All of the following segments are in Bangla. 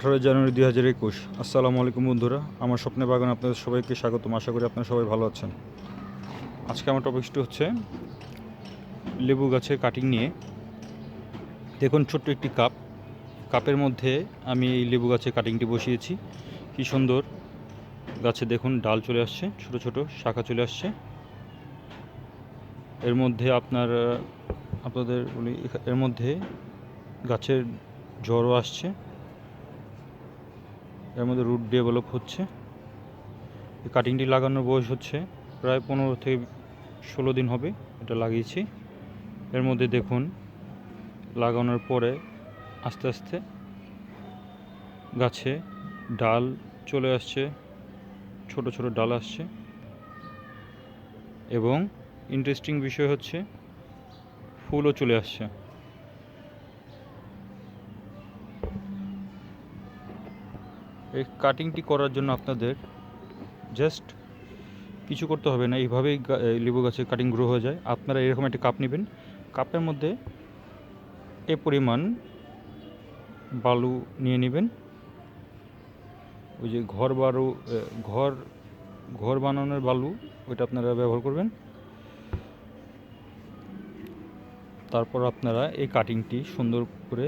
আঠারো জানুয়ারি দুই হাজার একুশ। আসসালামু আলাইকুম বন্ধুরা, আমার স্বপ্নের বাগান আপনাদের সবাইকে স্বাগতম। আশা করি আপনারা সবাই ভালো আছেন। আজকে আমার টপিকসটি হচ্ছে লেবু গাছের কাটিং নিয়ে। দেখুন, ছোট্ট একটি কাপ কাপের মধ্যে আমি এই লেবু গাছের কাটিংটি বসিয়েছি। কি সুন্দর গাছে দেখুন, ডাল চলে আসছে, ছোট ছোট শাখা চলে আসছে। এর মধ্যে আপনার আপনাদের বলি, এর মধ্যে গাছের জ্বরও আসছে। এর মধ্যে রুট ডেভেলপ হচ্ছে। এই কাটিংটি লাগানোর বয়স হচ্ছে প্রায় পনেরো থেকে ষোলো দিন হবে, এটা লাগিয়েছি। এর মধ্যে দেখুন, লাগানোর পরে আস্তে আস্তে গাছে ডাল চলে আসছে, ছোট ছোট ডাল আসছে। এবং ইন্টারেস্টিং বিষয় হচ্ছে, ফুলও চলে আসছে। এই কাটিংটি করার জন্য আপনাদের জাস্ট কিছু করতে হবে না। এইভাবেই লেবু গাছের কাটিং গ্রো হয়ে যায়। আপনারা এরকম একটা কাপ নেবেন। কাপের মধ্যে এ পরিমাণ বালু নিয়ে নেবেন। ওই যে ঘর বালু ঘর ঘর বানানোর বালু, ওইটা আপনারা ব্যবহার করবেন। তারপর আপনারা এই কাটিংটি সুন্দর করে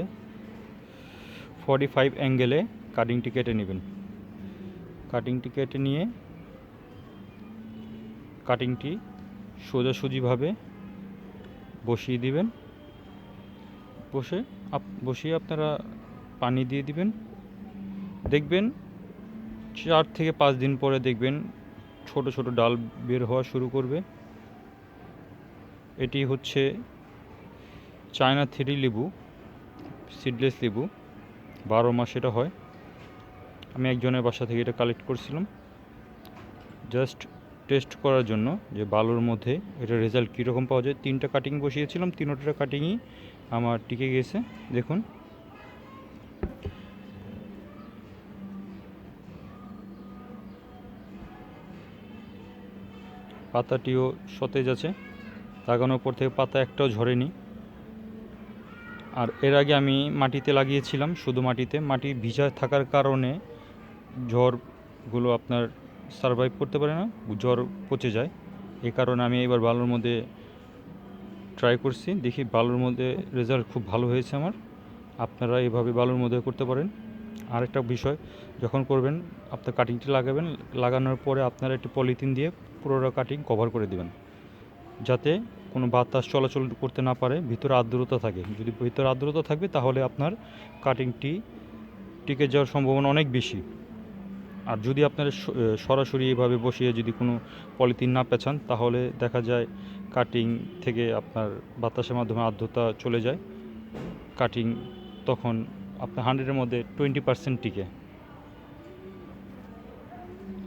ফর্টি ফাইভ অ্যাঙ্গেলে কাটিংটি কেটে নেবেন। কাটিংটি কেটে নিয়ে কাটিংটি সোজাসুজিভাবে বসিয়ে দিবেন। বসে আপ, বসিয়ে আপনারা পানি দিয়ে দিবেন। দেখবেন চার থেকে পাঁচ দিন পরে দেখবেন ছোট ছোট ডাল বের হওয়া শুরু করবে। এটি হচ্ছে চায়না থ্রি লেবু সিডলেস লেবু। বারো মাস এটা হয়। আমি একজনের বাসা থেকে এটা কালেক্ট করছিলাম। জাস্ট টেস্ট করার জন্য যে বালুর মধ্যে এটা রেজাল্ট কীরকম পাওয়া যায়। তিনটা কাটিং বসিয়েছিলাম, তিনোটা কাটিংই আমার টিকে গেছে। দেখুন। পাতাটিও সতেজ আছে। লাগানোর পর থেকে পাতা একটাও ঝরেনি। আর এর আগে আমি মাটিতে লাগিয়েছিলাম, শুধু মাটিতে। মাটি ভিজা থাকার কারণে ঝড়গুলো আপনার সারভাইভ করতে পারে না জ্বর পচে যায়। এই কারণে আমি এবার বালুর মধ্যে ট্রাই করছি, দেখি বালুর মধ্যে রেজাল্ট খুব ভালো হয়েছে আমার। আপনারা এভাবে বালুর মধ্যে করতে পারেন। আরেকটা বিষয়, যখন করবেন, আপনার কাটিংটি লাগাবেন, লাগানোর পরে আপনারা একটি পলিথিন দিয়ে পুরোটা কাটিং কভার করে দেবেন। যাতে কোনো বাতাস চলাচল করতে না পারে, ভিতরে আর্দ্রতা থাকে। যদি ভিতরে আর্দ্রতা থাকবে তাহলে আপনার কাটিংটি টিকে যাওয়ার সম্ভাবনা অনেক বেশি। আর যদি আপনারা সরাসরি এভাবে বসিয়ে যদি কোনো পলিথিন না পেছান তাহলে দেখা যায় কাটিং থেকে আপনার বাতাসের মাধ্যমে আর্দ্রতা চলে যায়। কাটিং তখন আপনার হান্ড্রেডের মধ্যে টোয়েন্টি পার্সেন্ট টিকে।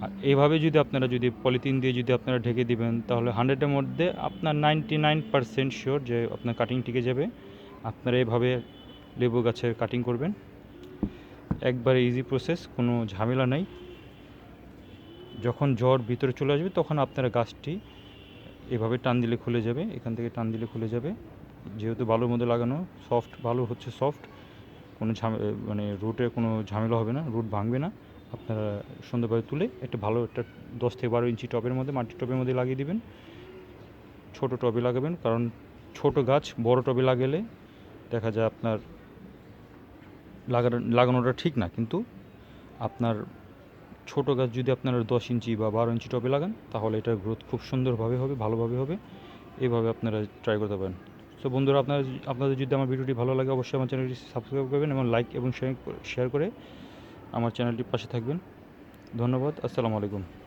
আর এইভাবে যদি আপনারা যদি পলিথিন দিয়ে যদি আপনারা ঢেকে দিবেন, তাহলে হান্ড্রেডের মধ্যে আপনার নাইনটি নাইন পার্সেন্ট শিওর যে আপনার কাটিং টিকে যাবে। আপনারা এইভাবে লেবু গাছের কাটিং করবেন। একবারে ইজি প্রসেস কোনো ঝামেলা নাই। যখন জ্বর ভিতরে চলে আসবে, তখন আপনারা গাছটি এভাবে টান দিলে খুলে যাবে, এখান থেকে টান দিলে খুলে যাবে। যেহেতু বালুর মধ্যে লাগানো সফট বালু হচ্ছে সফট কোনো মানে রুটে কোনো ঝামেলা হবে না রুট ভাঙবে না। আপনারা সুন্দরভাবে তুলে একটা ভালো একটা দশ থেকে বারো ইঞ্চি টবের মধ্যে মাটির টবের মধ্যে লাগিয়ে দিবেন। ছোট টবে লাগাবেন, কারণ ছোট গাছ বড় টবে লাগালে দেখা যায় আপনার লাগানো, লাগানোটা ঠিক না। কিন্তু আপনার ছোট গাছ যদি আপনারা দশ ইঞ্চি বা বারো ইঞ্চি টবে লাগান, তাহলে এটার গ্রোথ খুব সুন্দরভাবে হবে, ভালোভাবে হবে। এভাবে আপনারা ট্রাই করতে পারেন। তো বন্ধুরা, আপনারা আপনাদের যদি আমার ভিডিওটি ভালো লাগে, অবশ্যই আমার চ্যানেলটি সাবস্ক্রাইব করবেন এবং লাইক এবং শেয়ার করে আমার চ্যানেলটির পাশে থাকবেন। ধন্যবাদ, আসসালামু আলাইকুম।